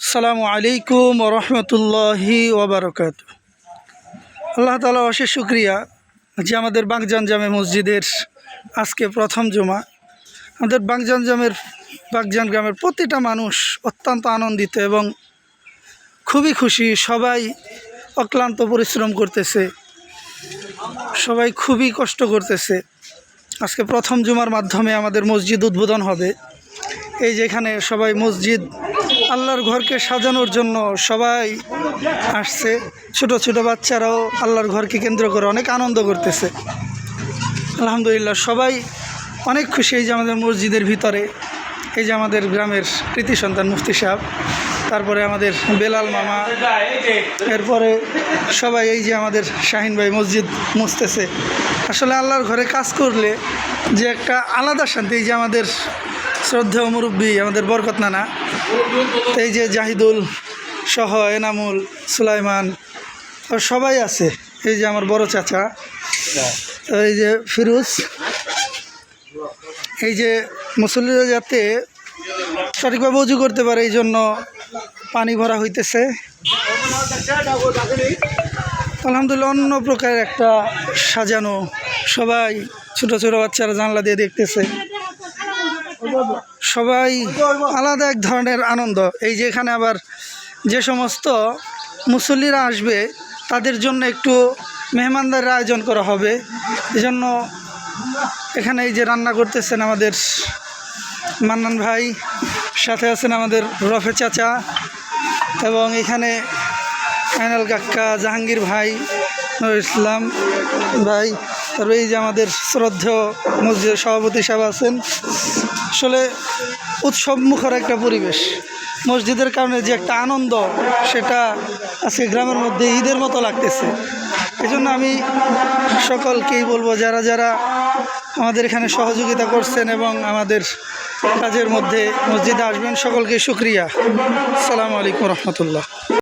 আসসালামু আলাইকুম রহমতুল্লাহি ওবরকাত। আল্লাহ তালা অশেষ শুক্রিয়া যে আমাদের বাগজান জামে মসজিদের আজকে প্রথম জমা। আমাদের বাগজান জামের বাগজান গ্রামের প্রতিটা মানুষ অত্যন্ত আনন্দিত এবং খুবই খুশি। সবাই অক্লান্ত পরিশ্রম করতেছে। সবাই খুবই কষ্ট করতেছে। আজকে প্রথম জুমার মাধ্যমে আমাদের মসজিদ উদ্বোধন হবে। এই যেখানে সবাই মসজিদ আল্লাহর ঘরকে সাজানোর জন্য সবাই আসছে। ছোট ছোট বাচ্চারাও আল্লাহর ঘরকে কেন্দ্র করে অনেক আনন্দ করতেছে। আলহামদুলিল্লাহ, সবাই অনেক খুশি এই যে আমাদের মসজিদের ভিতরে। এই যে আমাদের গ্রামের কৃতি সন্তান মুফতি সাহেব, তারপরে আমাদের বেলাল মামা, এরপরে সবাই এই যে আমাদের শাহিন ভাই মসজিদ মুছতেছে। আসলে আল্লাহর ঘরে কাজ করলে যে একটা আলাদা শান্তি, এই যে আমাদের শ্রদ্ধেয় মুরব্বী, আমাদের বরকত নানা। এই যে জাহিদুল সহ এনামুল সুলাইমান সবাই আছে। এই যে আমার বড় চাচা, এই যে ফিরোজ। এই যে মুসল্লিরা যাতে সঠিকভাবে উজু করতে পারে, এই জন্য পানি ভরা হইতেছে। আলহামদুলিল্লাহ, অন্য প্রকার একটা সাজানো সবাই, ছোট ছোট বাচ্চারা জানলা দিয়ে দেখতেছে। সবাই আলাদা এক ধরনের আনন্দ। এই যে এখানে আবার যে সমস্ত মুসল্লিরা আসবে, তাদের জন্য একটু মেহমানদারের আয়োজন করা হবে। এজন্য এখানে এই যে রান্না করতেছেন আমাদের মান্নান ভাই, সাথে আছেন আমাদের রফে চাচা এবং এখানে আইনাল কাক্কা জাহাঙ্গীর ভাই, নুরুল ইসলাম ভাই, তারপরে এই যে আমাদের শ্রদ্ধেয় মসজিদের সভাপতি সাহেব আছেন। আসলে উৎসব মুখর একটা পরিবেশ। মসজিদের কারণে যে একটা আনন্দ, সেটা আজকে গ্রামের মধ্যে ঈদের মতো লাগতেছে। এই জন্য আমি সকলকেই বলব, যারা যারা আমাদের এখানে সহযোগিতা করছেন এবং আমাদের কাজের মধ্যে মসজিদে আসবেন, সকলকে শুক্রিয়া। আসসালামু আলাইকুম রহমতুল্লাহ।